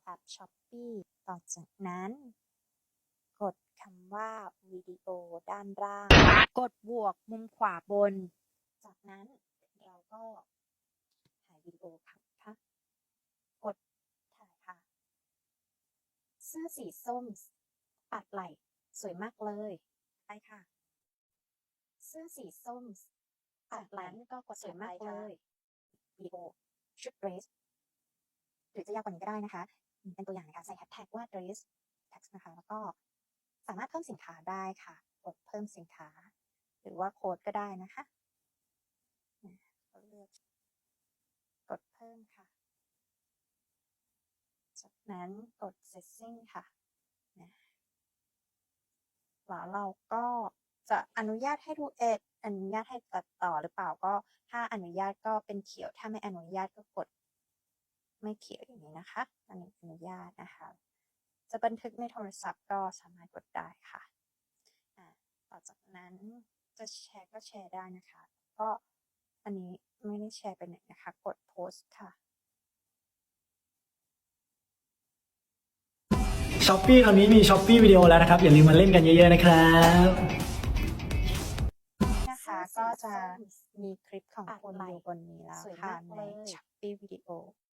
แอป Shopee ต่อจากนั้น กดคำว่าวิดีโอด้านล่าง กดบวกมุมขวาบน จากนั้นเราก็ถ่ายวิดีโอค่ะค่ะกดถ่ายค่ะ เสื้อสีส้ม ปัดไหล่สวยมากเลย ไปค่ะ เสื้อสีส้มปัดไหล่ก็กดสวยมากเลยวิดีโอชุดเดรสหรือจะยาวกว่านี้ก็ได้นะคะอืม เป็นตัวอย่างในการใส่แฮชแท็กว่า dress text นะคะ แล้วก็สามารถเพิ่มสินค้าได้ค่ะกดเพิ่มสินค้า หรือว่าโค้ดก็ได้นะคะก็เลือกกดเพิ่มค่ะ จากนั้นกด setting ค่ะแล้วเราก็จะอนุญาตให้ดูเอ็ดอนุญาตให้ตัดต่อหรือเปล่าก็ ถ้าอนุญาตก็เป็นเขียว ถ้าไม่อนุญาตก็กด ไม่เขียวอย่างนี้นะคะอันนี้อนุญาตนะคะ จะบันทึกในโทรศัพท์ก็สามารถกดได้ค่ะอ่าต่อจากนั้นจะแชร์ก็แชร์ได้นะคะ ก็อันนี้ไม่ได้แชร์ไปไหนนะคะ กดโพสต์ค่ะช้อปปี้คราวนี้มีช้อปปี้วิดีโอแล้วนะครับ อย่าลืมมาเล่นกันเยอะๆนะครับนะคะก็จะมีคลิปของปัดคุณไหล่อยู่บนนี้แล้วสวยค่ะมากในเลย Shopee วิดีโอ